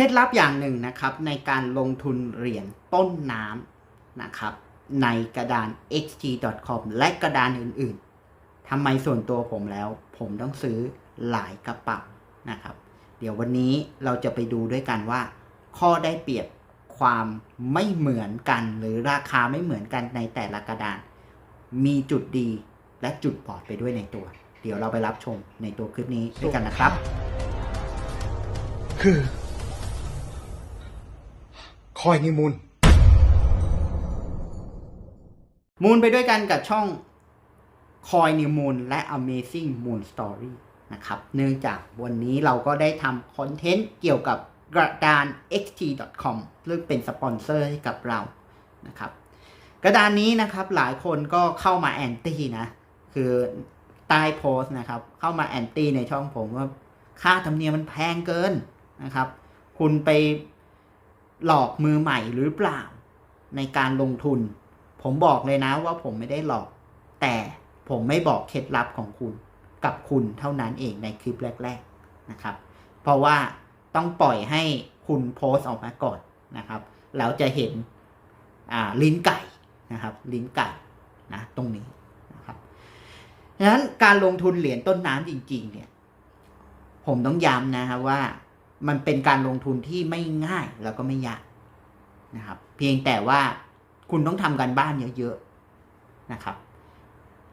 ล็ดลับอย่างหนึ่งนะครับในการลงทุนเหรียญต้นน้ำนะครับในกระดาน xt.com และกระดานอื่นๆทำไมส่วนตัวผมแล้ว ผมต้องซื้อหลายกระเป๋านะครับ เดี๋ยววันนี้เราจะไปดูด้วยกันว่า ข้อได้เปรียบความไม่เหมือนกัน หรือราคาไม่เหมือนกันในแต่ละกระดาน มีจุดดีและจุดบอดไปด้วยในตัว เดี๋ยวเราไปรับชมในตัวคลิปนี้ด้วยกันนะครับ คือ คอยนิมูล มูลไปด้วยกันกับช่อง Coin New Moon และ Amazing Moon Story นะครับ เนื่องจากวันนี้เราก็ได้ทำคอนเทนต์เกี่ยวกับกระดาน xt.com ซึ่งเป็นสปอนเซอร์ให้กับเรานะครับ กระดานนี้นะครับหลายคนก็เข้ามาแอนตี้นะ คือใต้โพสต์นะครับ เข้ามาแอนตี้ในช่องผมว่าค่าธรรมเนียมมันแพงเกินนะครับ คุณไป หลอกมือใหม่หรือเปล่า ในการลงทุน ผมบอกเลยนะว่าผมไม่ได้หลอก แต่ผมไม่บอกเคล็ดลับของคุณกับคุณเท่านั้นเองในคลิปแรก ๆนะครับ เพราะว่าต้องปล่อยให้คุณโพสต์ออกมาก่อนนะครับแล้วจะเห็นลิ้นไก่นะครับ ลิ้นไก่นะตรงนี้นะครับดังนั้นการลงทุนเหรียญต้นน้ำจริง ๆ เนี่ย ผมต้องย้ำนะครับว่า มันเป็นการลงทุนที่ไม่ง่ายแล้วก็ไม่ยากนะครับ เพียงแต่ว่าคุณต้องทำการบ้านเยอะๆนะครับ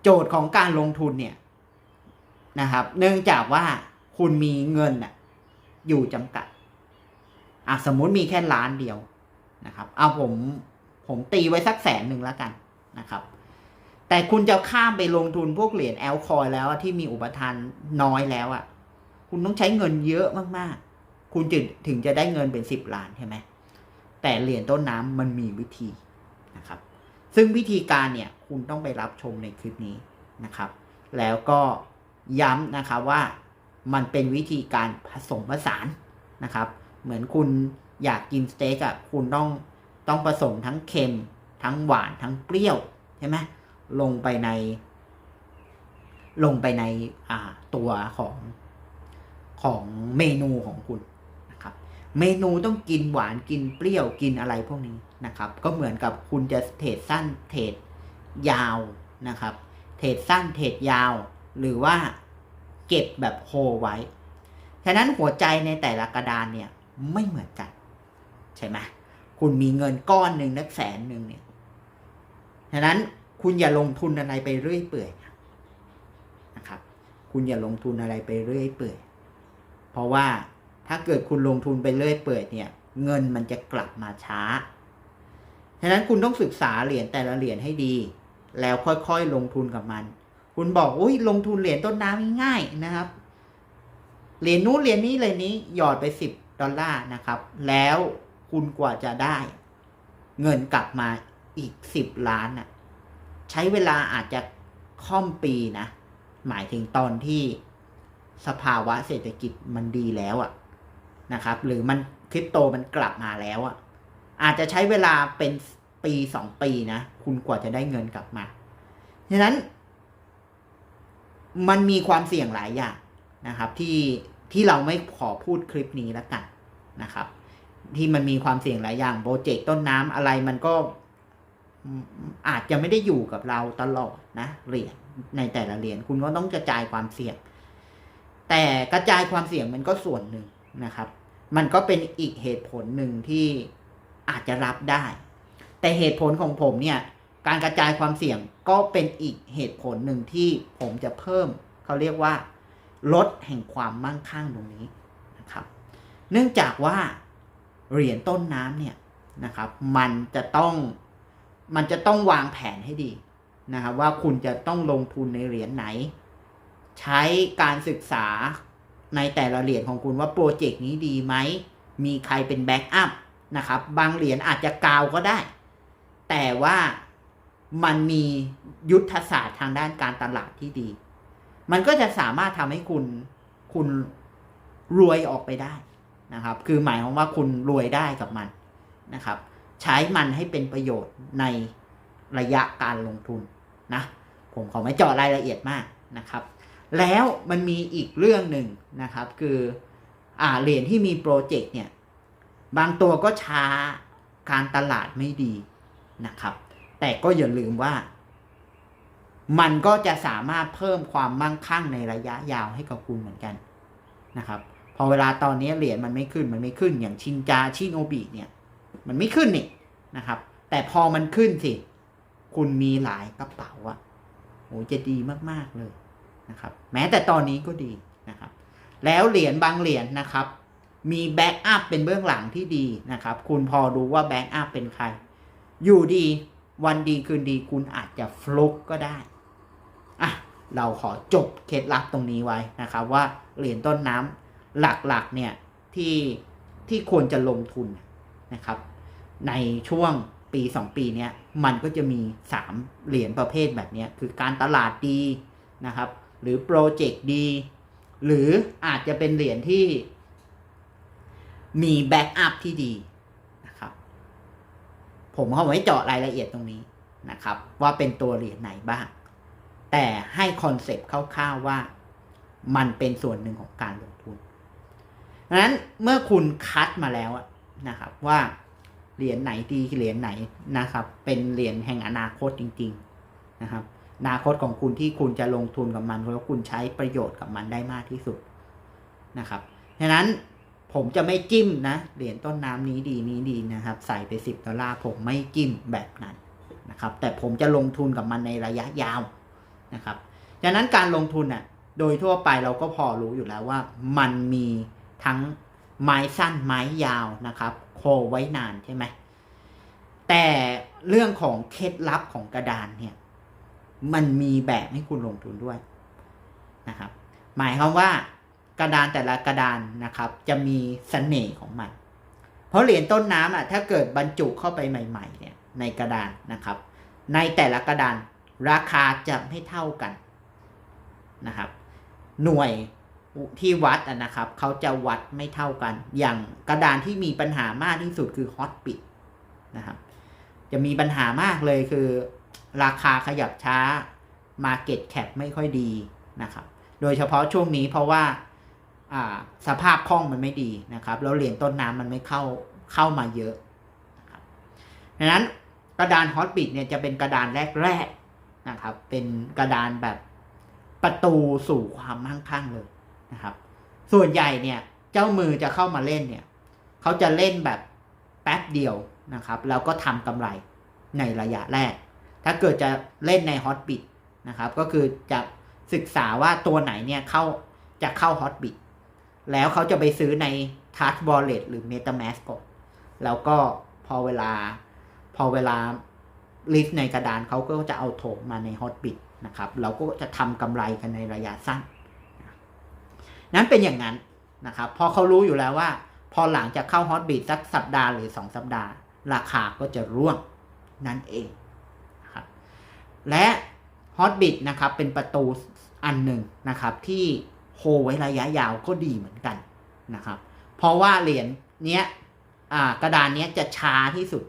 โจทย์ของการลงทุนเนี่ยนะครับ เนื่องจากว่าคุณมีเงินอยู่จำกัดอะสมมุติมีแค่ล้านเดียวนะครับเอาผมผมตีไว้สักแสนหนึ่งแล้วกันนะครับ แต่คุณจะข้ามไปลงทุนพวกเหรียญแอลคอยแล้วที่มีอุปทานน้อยแล้วอะ คุณต้องใช้เงินเยอะมากๆ คุณจึงถึงจะได้เงินเป็นสิบล้านใช่ไหมแต่เหรียญต้นน้ำมันมีวิธีนะครับ ซึ่งวิธีการเนี่ยคุณต้องไปรับชมในคลิปนี้นะครับ แล้วก็ย้ำนะครับว่ามันเป็นวิธีการผสมผสานนะครับ เหมือนคุณอยากกินสเต็กอะคุณต้องต้องผสมทั้งเค็ม ทั้งหวานทั้งเปรี้ยวใช่ไหมลงไปใน ลงไปในอ่าตัวของของเมนูของคุณ เมนูต้องกินหวานกินเปรี้ยวกินอะไรพวกนี้นะครับ ก็เหมือนกับคุณจะเทรดสั้นเทรดยาวนะครับ เทรดสั้นเทรดยาว หรือว่าเก็บแบบโฮไว้ ฉะนั้นหัวใจในแต่ละกระดานเนี่ยไม่เหมือนกัน ใช่ไหมคุณมีเงินก้อนหนึ่งนักแสนหนึ่งเนี่ย ฉะนั้นคุณอย่าลงทุนอะไรไปเรื่อยเปื่อยนะครับ คุณอย่าลงทุนอะไรไปเรื่อยเปื่อย เพราะว่า ถ้าเกิดคุณลงทุนไปเรื่อยเปื่อยเนี่ย เงินมันจะกลับมาช้า ฉะนั้นคุณต้องศึกษาเหรียญแต่ละเหรียญให้ดี แล้วค่อยๆลงทุนกับมัน คุณบอกอุ้ยลงทุนเหรียญต้นน้ำง่ายๆนะครับ เหรียญนู้นเหรียญนี้เหรียญนี้หยอดไปสิบดอลลาร์นะครับ แล้วคุณกว่าจะได้ เงินกลับมาอีกสิบล้านน่ะ ใช้เวลาอาจจะค่อมปีนะ หมายถึงตอนที่สภาวะเศรษฐกิจมันดีแล้วอะ นะครับ หรือมันคริปโตมันกลับมาแล้วอะอาจจะใช้เวลาเป็นปีสองปีนะ คุณกว่าจะได้เงินกลับมาฉะนั้น มันมีความเสี่ยงหลายอย่างนะครับ ที่ที่เราไม่ขอพูดคลิปนี้แล้วกันนะครับ ที่มันมีความเสี่ยงหลายอย่างโปรเจกต์ต้นน้ำอะไรมันก็อืมอาจจะไม่ได้อยู่กับเราตลอดนะเหรียญในแต่ละเหรียญคุณก็ต้องกระจายความเสี่ยง แต่กระจายความเสี่ยงมันก็ส่วนหนึ่ง นะครับ มันก็เป็นอีกเหตุผลหนึ่งที่อาจจะรับได้ แต่เหตุผลของผมเนี่ยการกระจายความเสี่ยงก็เป็นอีกเหตุผลหนึ่งที่ผมจะเพิ่มเขาเรียกว่าลดแห่งความมั่งคั่งตรงนี้นะครับ เนื่องจากว่าเหรียญต้นน้ำเนี่ยนะครับมันจะต้องมันจะต้องวางแผนให้ดีนะครับว่าคุณจะต้องลงทุนในเหรียญไหน ใช้การศึกษา ในแต่ละเหรียญของคุณว่าโปรเจกต์นี้ดีไหม มีใครเป็นแบ็กอัพนะครับ บางเหรียญอาจจะกาวก็ได้ แต่ว่ามันมียุทธศาสตร์ทางด้านการตลาดที่ดี มันก็จะสามารถทำให้คุณคุณรวยออกไปได้นะครับ คือหมายความว่าคุณรวยได้กับมันนะครับ ใช้มันให้เป็นประโยชน์ในระยะการลงทุนนะ ผมขอไม่เจาะรายละเอียดมากนะครับ แล้วมันมีอีกเรื่องหนึ่งนะครับ คืออ่าเหรียญที่มีโปรเจกต์เนี่ย บางตัวก็ช้าการตลาดไม่ดีนะครับ แต่ก็อย่าลืมว่า มันก็จะสามารถเพิ่มความมั่งคั่งในระยะยาวให้กับคุณเหมือนกันนะครับ พอเวลาตอนนี้เหรียญมันไม่ขึ้นมันไม่ขึ้นอย่างชินจาชินโนบิเนี่ย มันไม่ขึ้นนี่นะครับ แต่พอมันขึ้นสิ คุณมีหลายกระเป๋าอะโอ้จะดีมากๆเลย นะครับแม้แต่ตอนนี้ก็ดีนะครับแล้วเหรียญบางเหรียญนะครับ มีแบ็กอัพเป็นเบื้องหลังที่ดีนะครับ คุณพอรู้ว่าแบ็กอัพเป็นใคร อยู่ดีวันดีคืนดีคุณอาจจะฟลุกก็ได้อะเราขอจบเคล็ดลับตรงนี้ไว้นะครับ ว่าเหรียญต้นน้ำหลักๆเนี่ยที่ที่ควรจะลงทุนนะครับ ในช่วงปี 2 ปีเนี้ยมันก็จะมี 3 เหรียญประเภทแบบนี้คือการตลาดดีนะครับ หรือโปรเจกต์ดี หรืออาจจะเป็นเหรียญที่มีแบ็กอัพที่ดีนะครับ ผมเอาไว้เจาะรายละเอียดตรงนี้นะครับ ว่าเป็นตัวเหรียญไหนบ้าง แต่ให้คอนเซปต์คร่าวๆว่ามันเป็นส่วนหนึ่งของการลงทุนดังนั้นเมื่อคุณคัดมาแล้วนะครับ ว่าเหรียญไหนดีเหรียญไหนนะครับ เป็นเหรียญแห่งอนาคตจริง ๆนะครับ นาคตของคุณที่คุณจะลงทุนกับมันแล้วคุณใช้ประโยชน์กับมันได้มากที่สุดนะครับฉะนั้นผมจะไม่จิ้มนะเหรียญต้นน้ำนี้ดีนี้ดีนะครับ ใส่ไปสิบดอลลาร์ผมไม่จิ้มแบบนั้นนะครับ แต่ผมจะลงทุนกับมันในระยะยาวนะครับฉะนั้นการลงทุนน่ะโดยทั่วไปเราก็พอรู้อยู่แล้วว่ามันมีทั้งไม้สั้นไม้ยาวนะครับ โคไว้นานใช่ไหมแต่เรื่องของเคล็ดลับของกระดานเนี่ย มันมีแบบให้คุณลงทุนด้วยนะครับ หมายความว่ากระดานแต่ละกระดานนะครับ จะมีเสน่ห์ของมัน เพราะเหรียญต้นน้ำอะถ้าเกิดบรรจุเข้าไปใหม่ๆเนี่ยในกระดานนะครับ ในแต่ละกระดานราคาจะไม่เท่ากันนะครับ หน่วยที่วัดอะนะครับเขาจะวัดไม่เท่ากัน อย่างกระดานที่มีปัญหามากที่สุดคือฮอตปิดนะครับ จะมีปัญหามากเลยคือ ราคาขยับช้า Market Cap ไม่ค่อยดีนะครับ โดยเฉพาะช่วงนี้เพราะว่าสภาพคล่องมันไม่ดีนะครับแล้วเหรียญต้นน้ำมันไม่เข้าเข้ามาเยอะนะครับดังนั้นกระดานฮอตบิดเนี่ยจะเป็นกระดานแรกๆนะครับ เป็นกระดานแบบประตูสู่ความมั่งคั่งเลยนะครับ ส่วนใหญ่เนี่ยเจ้ามือจะเข้ามาเล่นเนี่ยเขาจะเล่นแบบแป๊บเดียวนะครับ แล้วก็ทำกำไรในระยะแรก ถ้าเกิดจะเล่นในฮอตบิดนะครับก็คือจะศึกษาว่าตัวไหนเนี่ยเข้าจะเข้าฮอตบิ t แล้วเขาจะไปซื้อใน Touch Wallet หรือ MetaMask ก่อนแล้วก็พอเวลาพอเวลาลิสต์ในกระดานเขาก็จะเอาโถมมาในฮอตบิ t นะครับเราก็จะทำกำไรกันในระยะสั้น นั้นเป็นอย่างนั้นนะครับพอเขารู้อยู่แล้วว่า พอหลังจากเข้าฮอตบิ t สักสัปดาห์หรือ 2 สัปดาห์ ราคาก็จะร่วงนั่นเอง และฮอตบิ t นะครับเป็นประตูอันหนึ่งนะครับที่โฮไว้ระยะยาวก็ดีเหมือนกันนะครับเพราะว่าเหรียญเนี้ยกระดานเนี้ยจะช้าที่สุด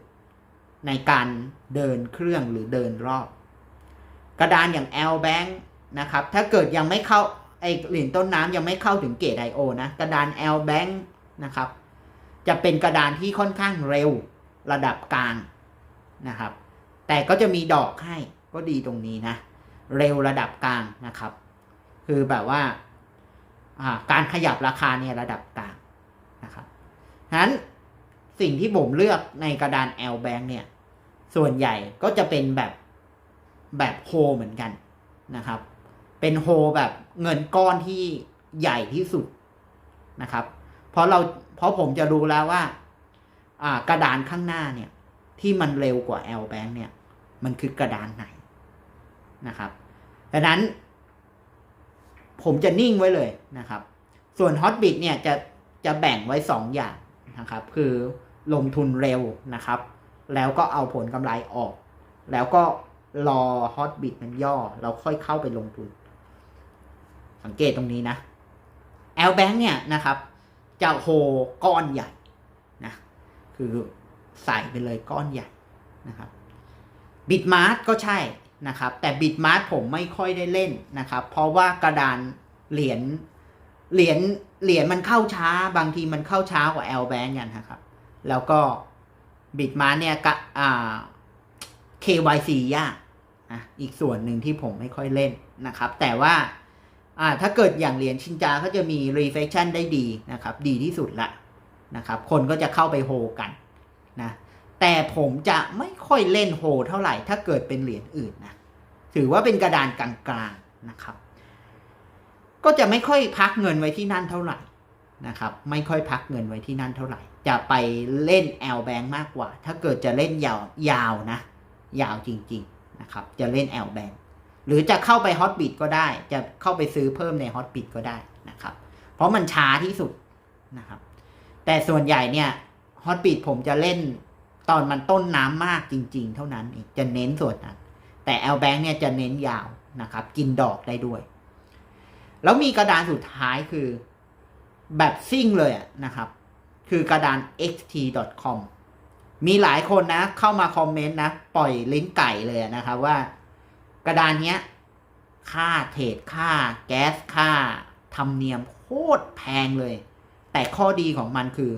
ในการเดินเครื่องหรือเดินรอบ กระดานอย่าง L Bank นะครับถ้าเกิดยังไม่เข้าไอเหรียญต้นน้ำยังไม่เข้าถึงเกต I.O. นะกระดาน L Bank นะครับ จะเป็นกระดานที่ค่อนข้างเร็วระดับกลางนะครับ แต่ก็จะมีดอกให้ ก็ดีตรงนี้นะ เร็วระดับกลางนะครับ คือแบบว่าการขยับราคาเนี่ยระดับกลางนะครับฉะนั้นสิ่งที่ผมเลือกในกระดาน L Bank เนี่ย ส่วนใหญ่ก็จะเป็นแบบแบบโฮเหมือนกันนะครับ เป็นโฮแบบเงินก้อนที่ใหญ่ที่สุดนะครับ เพราะเราเพราะผมจะรู้แล้วว่า อ่ากระดานข้างหน้าเนี่ย ที่มันเร็วกว่า L Bank เนี่ย มันคือกระดานไหน นะครับดังนั้น ผมจะนิ่งไว้เลยนะครับ ส่วน Hotbit เนี่ยจะจะแบ่งไว้ 2 อย่างนะครับ คือลงทุนเร็วนะครับ แล้วก็เอาผลกำไรออก แล้วก็รอ Hotbit มันย่อ เราค่อยเข้าไปลงทุน สังเกตตรงนี้นะ L Bank เนี่ยนะครับ จะโฮก้อนใหญ่นะคือใส่ไปเลยก้อนใหญ่นะครับบิตมาร์ก็ใช่ นะครับแต่บิตมาร์ผมไม่ค่อยได้เล่นนะครับ เพราะว่ากระดานเหรียญเหรียญเหรียญมันเข้าช้า บางทีมันเข้าช้ากว่า L Bank กันนะครับ แล้วก็บิดมาเนี่ยกะอ่า KYC ยากอะอีกส่วนหนึ่งที่ผมไม่ค่อยเล่นนะครับ แต่ว่าอ่าถ้าเกิดอย่างเหรียญชินจาเขาจะมี reflection ได้ดีนะครับ ดีที่สุดละนะครับ คนก็จะเข้าไปโฮกันนะ แต่ผมจะไม่ค่อยเล่นโฮเท่าไหร่ถ้าเกิดเป็นเหรียญอื่นนะ ถือว่าเป็นกระดานกลางๆนะครับ ก็จะไม่ค่อยพักเงินไว้ที่นั่นเท่าไหร่นะครับ ไม่ค่อยพักเงินไว้ที่นั่นเท่าไหร่ จะไปเล่น L Bank มากกว่า ถ้าเกิดจะเล่นยาวยาวนะ ยาวจริงๆนะครับ จะเล่น L Bank หรือจะเข้าไป Hotbit ก็ได้ จะเข้าไปซื้อเพิ่มใน Hotbit ก็ได้นะครับ เพราะมันช้าที่สุดนะครับ แต่ส่วนใหญ่เนี่ย Hotbit ผมจะเล่น ตอนมันต้นน้ำมากจริง ๆ เท่านั้นเองจะเน้นส่วนนั้น แต่ L Bank เนี่ยจะเน้นยาวนะครับ กินดอกได้ด้วย แล้วมีกระดานสุดท้ายคือแบบซิ่งเลยนะครับ คือกระดาน xt.com มีหลายคนนะเข้ามาคอมเมนต์นะ ปล่อยลิ้นไก่เลยนะครับว่ากระดานเนี้ย ค่าเทรดค่าแก๊สค่าธรรมเนียมโคตรแพงเลย แต่ข้อดีของมันคือ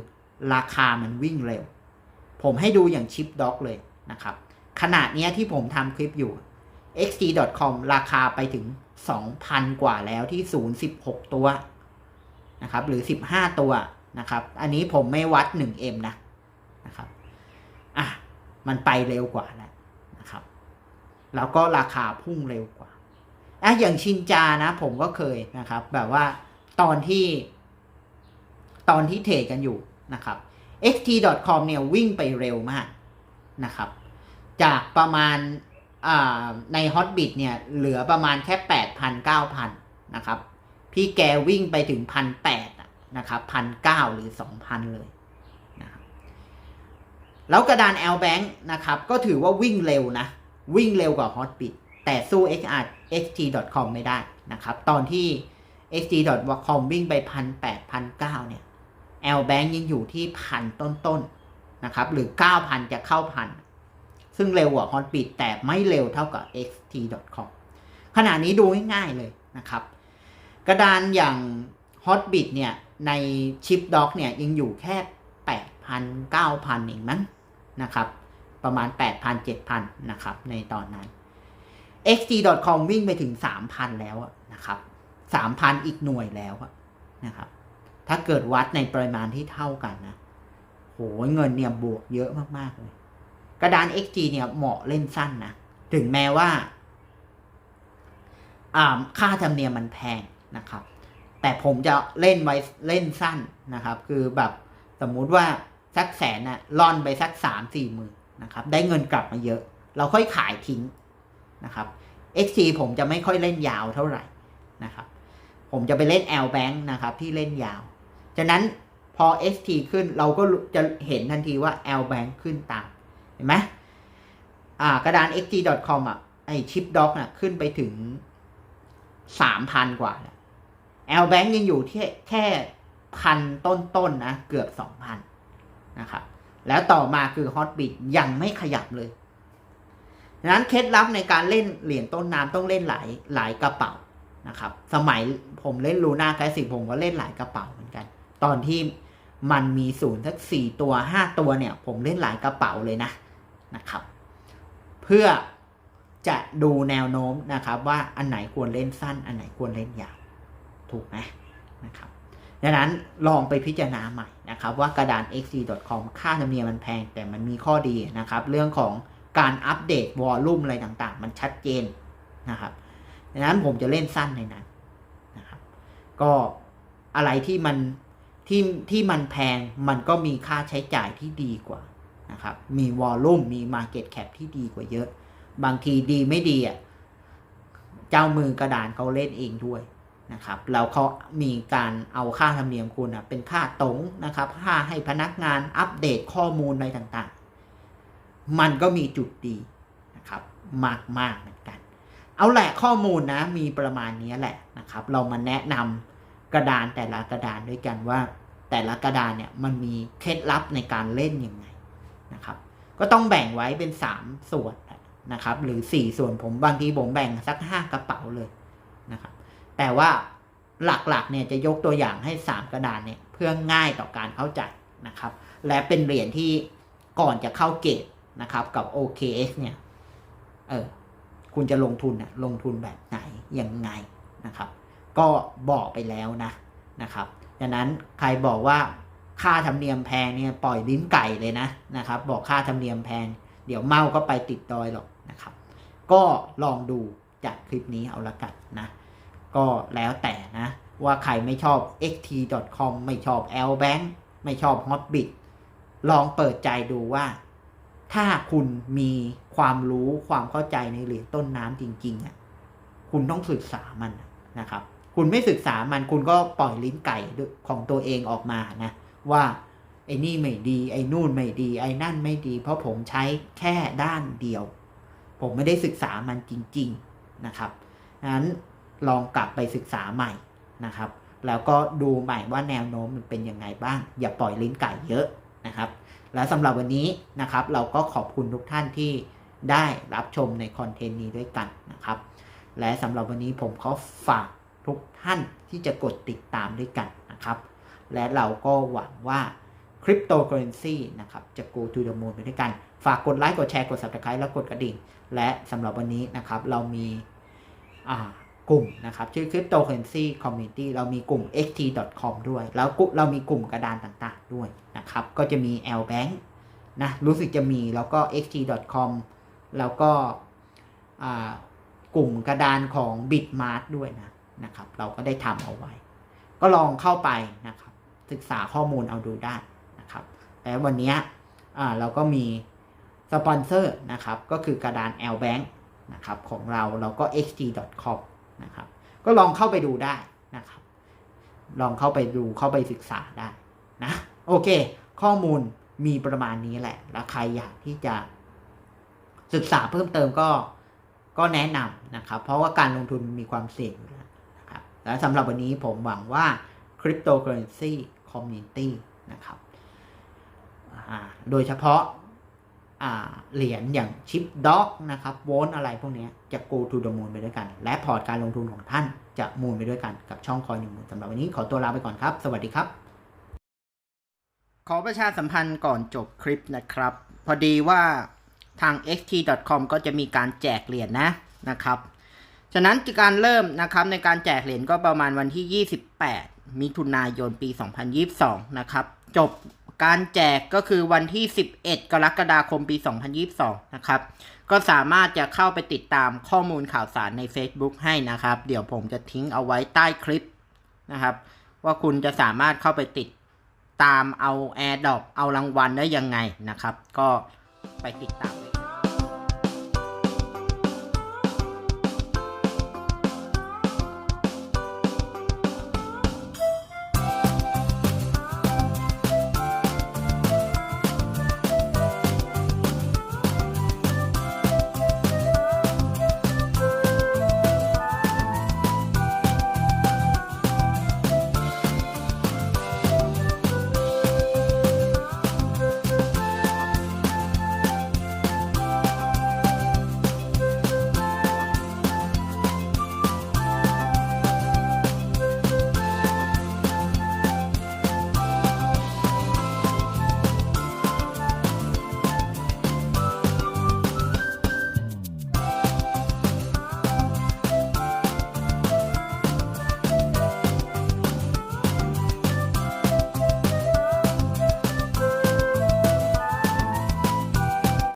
ราคามันวิ่งเร็ว ผมให้ดูอย่างชิปด็อกเลยนะครับ ขนาดเนี้ยที่ผมทำคลิปอยู่ xt.com ราคาไปถึง 2,000 กว่าแล้วที่ 016 ตัวนะครับ หรือ 15 ตัวนะครับ อันนี้ผมไม่วัด 1m นะนะครับ อะ มันไปเร็วกว่าแล้วนะครับ แล้วก็ราคาพุ่งเร็วกว่าอะอย่างชินจานะ ผมก็เคยนะครับ แบบว่าตอนที่ ตอนที่เทรดกันอยู่นะครับ xt.com เนี่ยวิ่งไปเร็วมากนะครับ จากประมาณใน Hotbit เนี่ยเหลือประมาณแค่ 8,000 9,000 นะครับ พี่แกวิ่งไปถึง 1,800 นะครับ1,900 หรือ 2,000 เลยนะครับแล้วกระดาน L Bank นะครับ ก็ถือว่าวิ่งเร็วนะ วิ่งเร็วกว่า Hotbit แต่สู้ XR xt.com ไม่ได้นะครับ ตอนที่ xt.com วิ่งไป 1,800 1,900 เนี่ย L Bank ยังอยู่ที่พันต้นๆนะครับ หรือ 9,000 จะเข้าพัน ซึ่งเร็วกว่า Hotbit แต่ไม่เร็วเท่ากับ xt.com ขณะนี้ดูง่ายๆเลยนะครับ กระดานอย่าง Hotbit เนี่ยในชิปด็อกเนี่ยยังอยู่แค่ 8,000 9,000 เองมั้งนะครับ ประมาณ 8,000 7,000 นะครับ ในตอนนั้น xt.com วิ่งไปถึง 3,000 แล้วนะครับ 3,000 อีกหน่วยแล้วนะครับ ถ้าเกิดวัดในปริมาณที่เท่ากันนะโหเงินเนี่ยบวกเยอะมากๆเลย กระดาน XG เนี่ยเหมาะเล่นสั้นนะ ถึงแม้ว่าค่าธรรมเนียมมันแพงนะครับ แต่ผมจะเล่นไว้เล่นสั้นนะครับ คือแบบสมมุติว่าสักแสนนะล่อนไปสักสามสี่หมื่นนะครับ ได้เงินกลับมาเยอะ เราค่อยขายทิ้งนะครับ XG ผมจะไม่ค่อยเล่นยาวเท่าไหร่นะครับ ผมจะไปเล่น L Bank นะครับ ที่เล่นยาว ฉะนั้นพอ XT ขึ้นเราก็จะเห็นทันทีว่า L Bank ขึ้นตาม เห็นไหมอ่ากระดาน xg.com อะไอชิปด็อกน่ะขึ้นไปถึงสามพันกว่าแล้ว L Bank ยังอยู่ที่แค่พันต้นๆนนะเกือบสองพันนะครับแล้วต่อมาคือ Hotbit ยังไม่ขยับเลยดังนั้นเคล็ดลับในการเล่นเหรียญต้นน้ำต้องเล่นหลายหลายกระเป๋านะครับ สมัยผมเล่นลูน่าแคสสิกผมก็เล่นหลายกระเป๋าเหมือนกัน ตอนที่มันมีศูนย์สักสี่ตัวห้าตัวเนี่ย ผมเล่นหลายกระเป๋าเลยนะนะครับ เพื่อจะดูแนวโน้มนะครับ ว่าอันไหนควรเล่นสั้น อันไหนควรเล่นยาวถูกไหมนะครับดังนั้นลองไปพิจารณาใหม่นะครับ ว่ากระดาน xc.com ค่าธรรมเนียมมันแพงแต่มันมีข้อดีนะครับ เรื่องของการอัปเดตวอลลุ่มอะไรต่างๆ มันชัดเจนนะครับดังนั้นผมจะเล่นสั้นในนั้นนะครับ ก็อะไรที่มัน ที่ที่มันแพงมันก็มีค่าใช้จ่ายที่ดีกว่านะครับ มีวอลลุ่มมี Market Cap ที่ดีกว่าเยอะ บางทีดีไม่ดีอะเจ้ามือกระดานเขาเล่นเองด้วยนะครับแล้วเขามีการเอาค่าธรรมเนียมคุณอะเป็นค่าตรงนะครับ ค่าให้พนักงานอัปเดตข้อมูลอะไรต่างๆ มันก็มีจุดดีนะครับมากๆเหมือนกัน เอาแหละข้อมูลนะมีประมาณนี้แหละนะครับ เรามาแนะนำกระดานแต่ละกระดานด้วยกันว่า แต่ละกระดานเนี่ยมันมีเคล็ดลับในการเล่นยังไงนะครับ ก็ต้องแบ่งไว้เป็น 3 ส่วนนะครับ หรือ 4 ส่วนผมบางทีผมแบ่งสัก 5 กระเป๋าเลยนะครับ แต่ว่าหลักๆเนี่ยจะยกตัวอย่างให้ 3 กระดานเนี่ยเพื่อง่ายต่อการเข้าใจนะครับ และเป็นเหรียญที่ก่อนจะเข้าเกตนะครับกับ OKX เนี่ยเออคุณจะลงทุนนะลงทุนแบบไหนยังไงนะครับ ก็บอกไปแล้วนะนะครับ ดังนั้นใครบอกว่าค่าธรรมเนียมแพงเนี่ยปล่อยลิ้นไก่เลยนะนะครับ บอกค่าธรรมเนียมแพง เดี๋ยวเมาก็ไปติดดอยหรอกนะครับ ก็ลองดูจากคลิปนี้เอาละกันนะ ก็แล้วแต่นะ ว่าใครไม่ชอบ xt.com ไม่ชอบ lbank ไม่ชอบ hotbit ลองเปิดใจดูว่า ถ้าคุณมีความรู้ความเข้าใจในเหรียญต้นน้ำจริงๆอะคุณต้องศึกษามันนะครับ คุณไม่ศึกษามันคุณก็ปล่อยลิ้นไก่ของตัวเองออกมานะว่าไอ้นี่ไม่ดี ไอ้นู่นไม่ดี ไอ้นั่นไม่ดี เพราะผมใช้แค่ด้านเดียว ผมไม่ได้ศึกษามันจริง ๆนะครับนั้นลองกลับไปศึกษาใหม่นะครับ แล้วก็ดูใหม่ว่าแนวโน้มมันเป็นยังไงบ้าง อย่าปล่อยลิ้นไก่เยอะนะครับ และสำหรับวันนี้นะครับ เราก็ขอบคุณทุกท่านที่ได้รับชมในคอนเทนต์นี้ด้วยกันนะครับ และสำหรับวันนี้ผมขอฝาก ทุกท่านที่จะกดติดตามด้วยกันนะครับ และเราก็หวังว่าคริปโตเคอเรนซีนะครับจะ go to the moon ไปด้วยกัน ฝากกดไลค์กดแชร์กด subscribe แล้วกดกระดิ่ง และสำหรับวันนี้นะครับเรามีกลุ่มนะครับชื่อ cryptocurrency community เรามีกลุ่ม xt.com ด้วย แล้วเรามีกลุ่มกระดานต่างๆด้วยนะครับ ก็จะมี l bank นะรู้สึกจะมีแล้วก็ xt.com แล้วก็กลุ่มกระดานของ bitmart ด้วยนะ นะครับ เราก็ได้ทำเอาไว้ ก็ลองเข้าไปนะครับ ศึกษาข้อมูลเอาดูได้นะครับ แล้ววันนี้เราก็มีสปอนเซอร์นะครับ ก็คือกระดาน L Bank นะครับของเราเราก็ xt.com นะครับ ก็ลองเข้าไปดูได้นะครับ ลองเข้าไปดูเข้าไปศึกษาได้นะโอเค ข้อมูลมีประมาณนี้แหละ แล้วใครอยากที่จะศึกษาเพิ่มเติมก็ก็แนะนำนะครับ เพราะว่าการลงทุนมีความเสี่ยง และสำหรับวันนี้ผมหวังว่า Cryptocurrency Community นะครับโดยเฉพาะาเหรียญอย่างชิปด็อกนะครับโวลอะไรพวกนี้จะ go to the moon ไปด้วยกัน และพอร์ตการลงทุนของท่านจะมูนไปด้วยกันกับช่องคอยหนึ่งมูลสำหรับวันนี้ขอตัวลาไปก่อนครับ สวัสดีครับ ขอประชาสัมพันธ์ก่อนจบคลิปนะครับ พอดีว่าทาง xt.com ก็จะมีการแจกเหรียญนะนะครับ ฉะนั้นการเริ่มนะครับในการแจกเหรียญก็ประมาณวันที่ 28 มิถุนายนปี 2022 นะครับ จบการแจกก็คือวันที่ 11 กรกฎาคมปี 2022 นะครับ ก็สามารถจะเข้าไปติดตามข้อมูลข่าวสารใน Facebook ให้นะครับ เดี๋ยวผมจะทิ้งเอาไว้ใต้คลิปนะครับ ว่าคุณจะสามารถเข้าไปติดตามเอา AirDrop เอารางวัลได้ยังไงนะครับ ก็ไปติดตาม